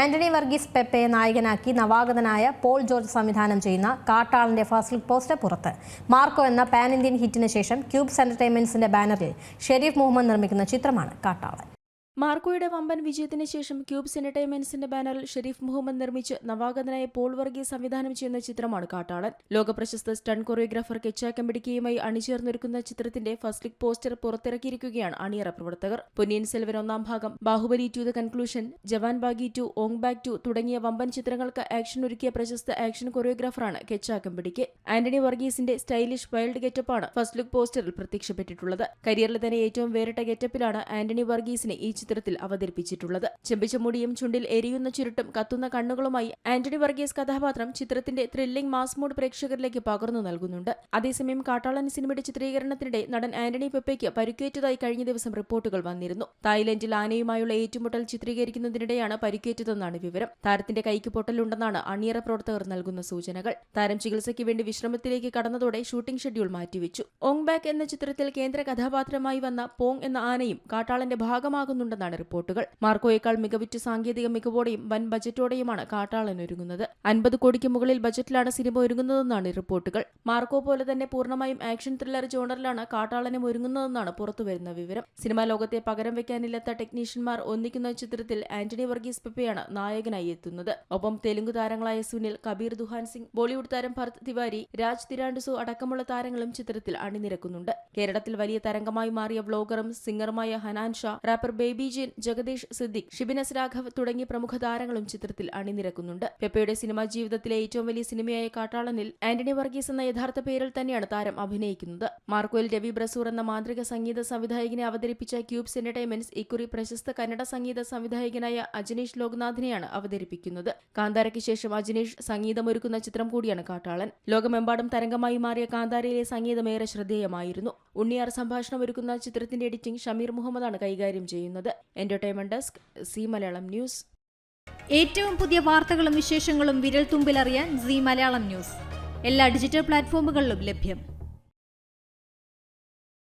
ആന്റണി വർഗീസ് പെപ്പയെ നായകനാക്കി നവാഗതനായ Paul George സംവിധാനം ചെയ്യുന്ന കാട്ടാളന്റെ ഫസ്റ്റ് ലുക്ക് പോസ്റ്റർ പുറത്ത്. മാർക്കോ എന്ന പാൻ ഇന്ത്യൻ ഹിറ്റിന് ശേഷം ക്യൂബ്സ് എന്റർടൈൻമെന്റ്സിന്റെ ബാനറിൽ ഷെരീഫ് മുഹമ്മദ് നിർമ്മിക്കുന്ന ചിത്രമാണ് കാട്ടാളൻ. മാർക്കോയുടെ വമ്പൻ വിജയത്തിന് ശേഷം ക്യൂബ്സ് എന്റർടൈൻമെന്റ്സിന്റെ ബാനറിൽ ഷെരീഫ് മുഹമ്മദ് നിർമ്മിച്ച് നവാഗതനായ പോൾ വർഗീസ് സംവിധാനം ചെയ്യുന്ന ചിത്രമാണ് കാട്ടാളൻ. ലോകപ്രശസ്ത സ്റ്റൺ കൊറിയോഗ്രാഫർ കെച്ചാക്കമ്പിടിക്കയുമായി അണിചേർന്നൊരുക്കുന്ന ചിത്രത്തിന്റെ ഫസ്റ്റ് ലുക്ക് പോസ്റ്റർ പുറത്തിറക്കിയിരിക്കുകയാണ് അണിയറ പ്രവർത്തകർ. പൊന്നിയൻ സെൽവൻ ഒന്നാം ഭാഗം Baahubali two the conclusion Jawan Baaghi two Ong Bak two തുടങ്ങിയ വമ്പൻ ചിത്രങ്ങൾക്ക് ആക്ഷൻ ഒരുക്കിയ പ്രശസ്ത ആക്ഷൻ കൊറിയോഗ്രാഫറാണ് കെച്ചാക്കമ്പിടിക്ക് ആന്റണി വർഗീസിന്റെ സ്റ്റൈലിഷ് വൈൽഡ് ഗെറ്റപ്പാണ് ഫസ്റ്റ് ലുക്ക് പോസ്റ്ററിൽ പ്രത്യക്ഷപ്പെട്ടിട്ടുള്ളത്. കരിയറിലെ തന്നെ ഏറ്റവും വേറിട്ട ഗെറ്റപ്പിലാണ് ആന്റണി വർഗീസിനെ ഈ ചിത്രത്തിൽ അവതരിപ്പിച്ചിട്ടുള്ളത്. ചെമ്പിച്ച മുടിയും ചുണ്ടിൽ എരിയുന്ന ചുരുട്ടും കത്തുന്ന കണ്ണുകളുമായി ആന്റണി വർഗീസ് കഥാപാത്രം ചിത്രത്തിന്റെ ത്രില്ലിംഗ് മാസ് മൂഡ് പ്രേക്ഷകരിലേക്ക് പകർന്നു നൽകുന്നുണ്ട്. അതേസമയം കാട്ടാളൻ സിനിമയുടെ ചിത്രീകരണത്തിനിടെ നടൻ ആന്റണി പെപ്പയ്ക്ക് പരിക്കേറ്റതായി കഴിഞ്ഞ ദിവസം റിപ്പോർട്ടുകൾ വന്നിരുന്നു. തായ്ലൻഡിൽ ആനയുമായുള്ള ഏറ്റുമുട്ടൽ ചിത്രീകരിക്കുന്നതിനിടെയാണ് പരിക്കേറ്റതെന്നാണ് വിവരം. താരത്തിന്റെ കൈക്ക് പൊട്ടലുണ്ടെന്നാണ് അണിയറ പ്രവർത്തകർ നൽകുന്ന സൂചനകൾ. താരം ചികിത്സയ്ക്ക് വേണ്ടി വിശ്രമത്തിലേക്ക് കടന്നതോടെ ഷൂട്ടിംഗ് ഷെഡ്യൂൾ മാറ്റിവെച്ചു. ഓങ് ബാക്ക് എന്ന ചിത്രത്തിൽ കേന്ദ്ര കഥാപാത്രമായി വന്ന പോങ് എന്ന ആനയും കാട്ടാളന്റെ ഭാഗമാകുന്നുണ്ടെന്നാണ് റിപ്പോർട്ടുകൾ. മാർക്കോയേക്കാൾ മികവുറ്റ സാങ്കേതിക മികവോടെയും വൻ ബജറ്റോടെയുമാണ് കാട്ടാളൻ ഒരുങ്ങുന്നത്. അൻപത് കോടിക്ക് മുകളിൽ ബജറ്റിലാണ് സിനിമ ഒരുങ്ങുന്നതെന്നാണ് റിപ്പോർട്ടുകൾ. മാർക്കോ പോലെ തന്നെ പൂർണമായും ആക്ഷൻ ത്രില്ലർ ജോണറിലാണ് കാട്ടാളനും ഒരുങ്ങുന്നതെന്നാണ് പുറത്തുവരുന്ന വിവരം. സിനിമാ ലോകത്തെ പകരം വെക്കാനില്ലാത്ത ടെക്നീഷ്യന്മാർ ഒന്നിക്കുന്ന ചിത്രത്തിൽ ആന്റണി വർഗീസ് പെപ്പയാണ് നായകനായി എത്തുന്നത്. ഒപ്പം തെലുങ്ക് താരങ്ങളായ സുനിൽ കബീർ ദുഹാൻ സിംഗ് ബോളിവുഡ് താരം ഭരത് തിവാരി രാജ് തിരാണ്ടുസു അടക്കമുള്ള താരങ്ങളും ചിത്രത്തിൽ അണിനിരക്കുന്നുണ്ട്. കേരളത്തിൽ വലിയ തരംഗമായി മാറിയ വ്ലോഗറും സിംഗറുമായ ഹനാൻ ഷാ റാപ്പർ ബേബി ജെയിൻ ജഗദീഷ് സിദ്ദിഖ് ഷിബിനസ് രാഘവ് തുടങ്ങിയ പ്രമുഖ താരങ്ങളും ചിത്രത്തിൽ അണിനിരക്കുന്നുണ്ട്. പെപ്പയുടെ സിനിമാ ജീവിതത്തിലെ ഏറ്റവും വലിയ സിനിമയായ കാട്ടാളനിൽ ആന്റണി വർഗീസ് എന്ന യഥാർത്ഥ പേരിൽ തന്നെയാണ് താരം അഭിനയിക്കുന്നത്. മാർക്കോയിൽ രവി ബ്രസൂർ എന്ന മാന്ത്രിക സംഗീത സംവിധായകനെ അവതരിപ്പിച്ച ക്യൂബ്സ് എന്റർടൈൻമെന്റ്സ് ഇക്കുറി പ്രശസ്ത കന്നഡ സംഗീത സംവിധായകനായ അജനീഷ് ലോക്നാഥിനെയാണ് അവതരിപ്പിക്കുന്നത്. കാന്താരയ്ക്ക് ശേഷം അജനീഷ് സംഗീതമൊരുക്കുന്ന ചിത്രം കൂടിയാണ് കാട്ടാളൻ. ലോകമെമ്പാടും തരംഗമായി മാറിയ കാന്താരയിലെ സംഗീതമേറെ ശ്രദ്ധേയമായിരുന്നു. ഉണ്ണിയാർ സംഭാഷണം ഒരുക്കുന്ന ചിത്രത്തിന്റെ എഡിറ്റിംഗ് ഷമീർ മുഹമ്മദാണ് കൈകാര്യം ചെയ്യുന്നത്. Entertainment desk Zee Malayalam news. ഏറ്റവും പുതിയ വാർത്തകളും വിശേഷങ്ങളും വിരൽ തുമ്പിലറിയാൻ സി മലയാളം ന്യൂസ്. എല്ലാ ഡിജിറ്റൽ പ്ലാറ്റ്ഫോമുകളിലും ലഭ്യം.